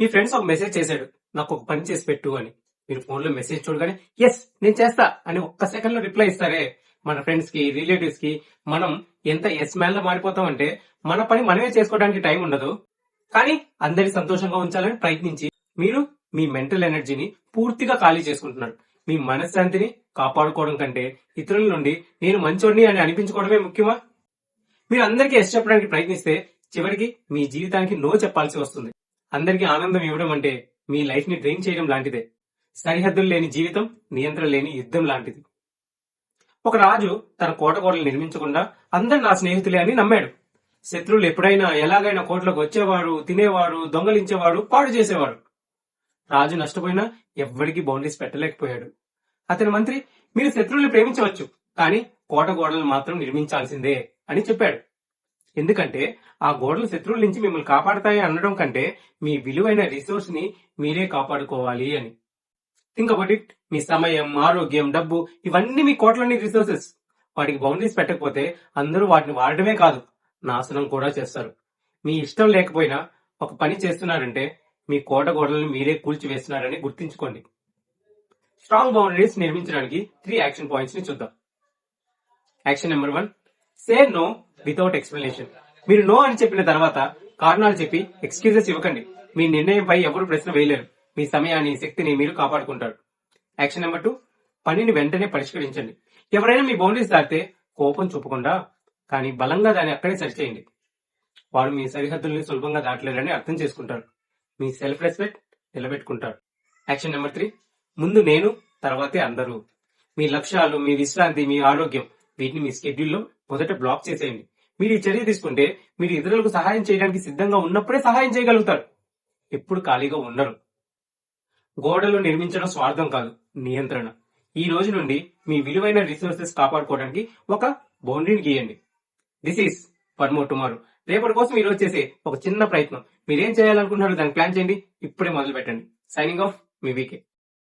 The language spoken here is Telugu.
మీ ఫ్రెండ్స్ ఒక మెసేజ్ చేశాడు. నాకు ఒక పని చేసి పెట్టు అని. మీరు ఫోన్లో మెసేజ్ చూడగానే ఎస్ నేను చేస్తా అని ఒక్క సెకండ్లో రిప్లై ఇస్తారే. మన ఫ్రెండ్స్కి రిలేటివ్స్కి మనం ఎంత ఎస్ మ్యాన్లో మారిపోతాం అంటే మన పని మనమే చేసుకోవడానికి టైం ఉండదు. కానీ అందరి సంతోషంగా ఉంచాలని ప్రయత్నించి మీరు మీ మెంటల్ ఎనర్జీని పూర్తిగా ఖాళీ చేసుకుంటున్నారు. మీ మనశ్శాంతిని కాపాడుకోవడం కంటే ఇతరుల నుండి నేను మంచోడిని అని అనిపించుకోవడమే ముఖ్యమా? మీరు అందరికీ ఎస్ చెప్పడానికి ప్రయత్నిస్తే చివరికి మీ జీవితానికి నో చెప్పాల్సి వస్తుంది. అందరికీ ఆనందం ఇవ్వడం అంటే మీ లైఫ్ని డ్రైన్ చేయడం లాంటిదే. సరిహద్దులు లేని జీవితం నియంత్రణ లేని యుద్ధం లాంటిది. ఒక రాజు తన కోటగోడలు నిర్మించకుండా అందరు నా స్నేహితులే అని నమ్మాడు. శత్రువులు ఎప్పుడైనా ఎలాగైనా కోటలోకి వచ్చేవాడు తినేవాడు దొంగలించేవాడు పాడు చేసేవాడు. రాజు నష్టపోయినా ఎవ్వడికి బౌండరీస్ పెట్టలేకపోయాడు. అతని మంత్రి మీరు శత్రువుల్ని ప్రేమించవచ్చు కానీ కోట గోడలను మాత్రం నిర్మించాల్సిందే అని చెప్పాడు. ఎందుకంటే ఆ గోడలు శత్రువుల నుంచి మిమ్మల్ని కాపాడతాయి అనడం కంటే మీ విలువైన రిసోర్స్ని మీరే కాపాడుకోవాలి అని. థింక్ అబౌట్ ఇట్ మీ సమయం ఆరోగ్యం డబ్బు ఇవన్నీ మీ కోట్లోని రిసోర్సెస్ వాటికి బౌండరీస్ పెట్టకపోతే అందరూ వాటిని వాడడమే కాదు నాశనం కూడా చేస్తారు. మీ ఇష్టం లేకపోయినా ఒక పని చేస్తున్నారంటే మీ కోట గోడలను మీరే కూల్చివేస్తున్నారని గుర్తుంచుకోండి. స్ట్రాంగ్ బౌండరీస్ నిర్మించడానికి త్రీ యాక్షన్ పాయింట్స్ని చూద్దాం. Action number one say no without explanation మీరు నో అని చెప్పిన తర్వాత కారణాలు చెప్పి ఎక్స్క్యూజెస్ ఇవ్వకండి. మీ నిర్ణయంపై ఎవరు ప్రశ్న వేయలేరు. మీ సమయాన్ని శక్తిని మీరు కాపాడుకుంటారు. యాక్షన్ నెంబర్ టూ పనిని వెంటనే పరిష్కరించండి. ఎవరైనా మీ బౌండరీస్ దాటితే కోపం చూపకుండా కానీ బలంగా దాన్ని అక్కడే సరిచేయండి. వారు మీ సరిహద్దుల్ని సులభంగా దాటలేరని అర్థం చేసుకుంటారు మీ సెల్ఫ్ రెస్పెక్ట్ నిలబెట్టుకుంటారు యాక్షన్ నెంబర్ త్రీ ముందు నేను తర్వాతే అందరూ. మీ లక్ష్యాలు మీ విశ్రాంతి మీ ఆరోగ్యం వీటిని మీ స్కెడ్యూల్లో మొదట బ్లాక్ చేసేయండి. మీరు ఈ చర్య తీసుకుంటే మీరు ఇతరులకు సహాయం చేయడానికి సిద్ధంగా ఉన్నప్పుడే సహాయం చేయగలుగుతారు. ఎప్పుడు ఖాళీగా ఉండరు. గోడలు నిర్మించడం స్వార్థం కాదు నియంత్రణ. ఈ రోజు నుండి మీ విలువైన రిసోర్సెస్ కాపాడుకోవడానికి ఒక బౌండరీని గీయండి. This is for more tomorrow రేపటి కోసం ఈరోజు చేసే ఒక చిన్న ప్రయత్నం. మీరేం చేయాలనుకుంటున్నారో దాన్ని ప్లాన్ చేయండి. ఇప్పుడే మొదలు పెట్టండి సైనింగ్ ఆఫ్ మీ వీకే.